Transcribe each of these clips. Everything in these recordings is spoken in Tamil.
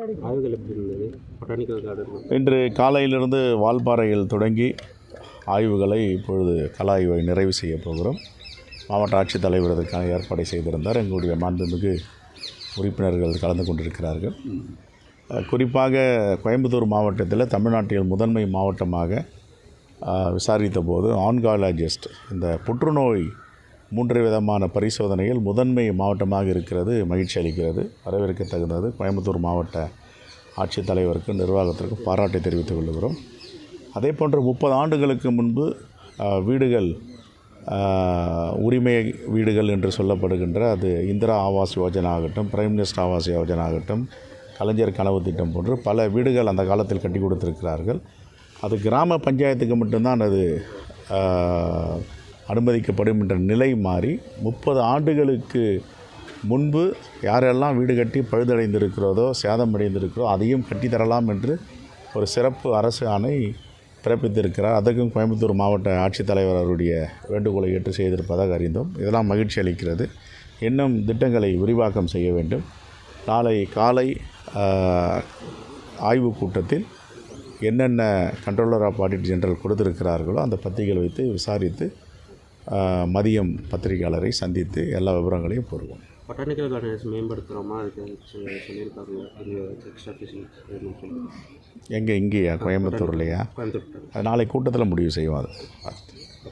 ஆய்வுகள் எப்படி இருந்தது? பொட்டானிக்கல் கார்டன் இன்று காலையிலிருந்து வால்பாறையில் தொடங்கி ஆய்வுகளை இப்பொழுது கல ஆய்வை நிறைவு செய்ய போகிறோம். மாவட்ட ஆட்சித்தலைவர் இதற்கான ஏற்பாடை செய்திருந்தார். எங்களுடைய மாண்புமிகு உறுப்பினர்கள் கலந்து கொண்டிருக்கிறார்கள். குறிப்பாக கோயம்புத்தூர் மாவட்டத்தில் தமிழ்நாட்டில் முதன்மை மாவட்டமாக விசாரித்த போது ஆன்காலஜிஸ்ட் இந்த புற்றுநோய் மூன்று விதமான பரிசோதனையில் முதன்மை மாவட்டமாக இருக்கிறது மகிழ்ச்சி அளிக்கிறது. வரவேற்க தகுந்தது கோயம்புத்தூர் மாவட்ட ஆட்சித்தலைவருக்கும் நிர்வாகத்திற்கும் பாராட்டை தெரிவித்துக் கொள்கிறோம். அதே போன்று முப்பது ஆண்டுகளுக்கு முன்பு வீடுகள் உரிமை வீடுகள் என்று சொல்லப்படுகின்ற அது இந்திரா ஆவாஸ் யோஜனா ஆகட்டும் பிரைம் மினிஸ்டர் ஆவாஸ் யோஜனா ஆகட்டும் கலைஞர் கனவு திட்டம் போன்று பல வீடுகள் அந்த காலத்தில் கட்டி கொடுத்திருக்கிறார்கள். அது கிராம பஞ்சாயத்துக்கு மட்டும்தான் அது அனுமதிக்கப்படும் என்ற நிலை மாறி முப்பது ஆண்டுகளுக்கு முன்பு யாரெல்லாம் வீடு கட்டி பழுதடைந்திருக்கிறதோ சேதமடைந்திருக்கிறதோ அதையும் கட்டித்தரலாம் என்று ஒரு சிறப்பு அரசு ஆணை பிறப்பித்திருக்கிறார். அதற்கும் கோயம்புத்தூர் மாவட்ட ஆட்சித்தலைவர் அவருடைய வேண்டுகோளை ஏற்று செய்திருப்பதாக அறிந்தோம். இதெல்லாம் மகிழ்ச்சி அளிக்கிறது. இன்னும் திட்டங்களை விரிவாக்கம் செய்ய வேண்டும். நாளை காலை ஆய்வுக் கூட்டத்தில் என்னென்ன கண்ட்ரோலர் ஆஃப் ஆடிட் ஜெனரல் கொடுத்திருக்கிறார்களோ அந்த பத்திரிகைகள் வைத்து விசாரித்து மதியம் பத்திரிகையாளரை சந்தித்து எல்லா விவரங்களையும் கூறுவோம். பொட்டானிக்கல் கார்டன்ஸ் மேம்படுத்துகிறோமா அதுக்கு சொல்லியிருக்காங்க அது எக்ஸ்ட்ரா ஃபெசிலிட்டி எங்கே இங்கேயா? கோயம்புத்தூர்லையா? கோயம்புத்தூர். அது நாளை கூட்டத்தில் முடிவு செய்வோம் அது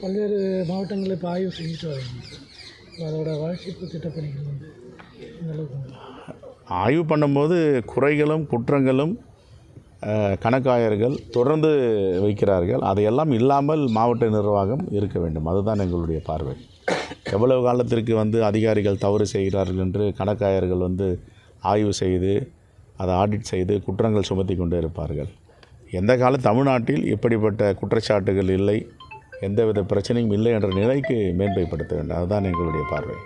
பல்வேறு மாவட்டங்களில் இப்போ ஆய்வு செஞ்சுட்டு வராங்க. அதோட வளர்ச்சிப்பு திட்டப்பணிகள் வந்து. ஆய்வு பண்ணும்போது குறைகளும் குற்றங்களும் கணக்காயர்கள் தொடர்ந்து வைக்கிறார்கள். அதையெல்லாம் இல்லாமல் மாவட்ட நிர்வாகம் இருக்க வேண்டும். அதுதான் எங்களுடைய பார்வை. எவ்வளவு காலத்திற்கு வந்து அதிகாரிகள் தவறு செய்கிறார்கள் என்று கணக்காயர்கள் வந்து ஆய்வு செய்து அதை ஆடிட் செய்து குற்றங்கள் சுமத்தி கொண்டே இருப்பார்கள். எந்த கால தமிழ்நாட்டில் இப்படிப்பட்ட குற்றச்சாட்டுகள் இல்லை எந்தவித பிரச்சனையும் இல்லை என்ற நிலைக்கு மேன்மைப்படுத்த வேண்டும். அதுதான் எங்களுடைய பார்வை.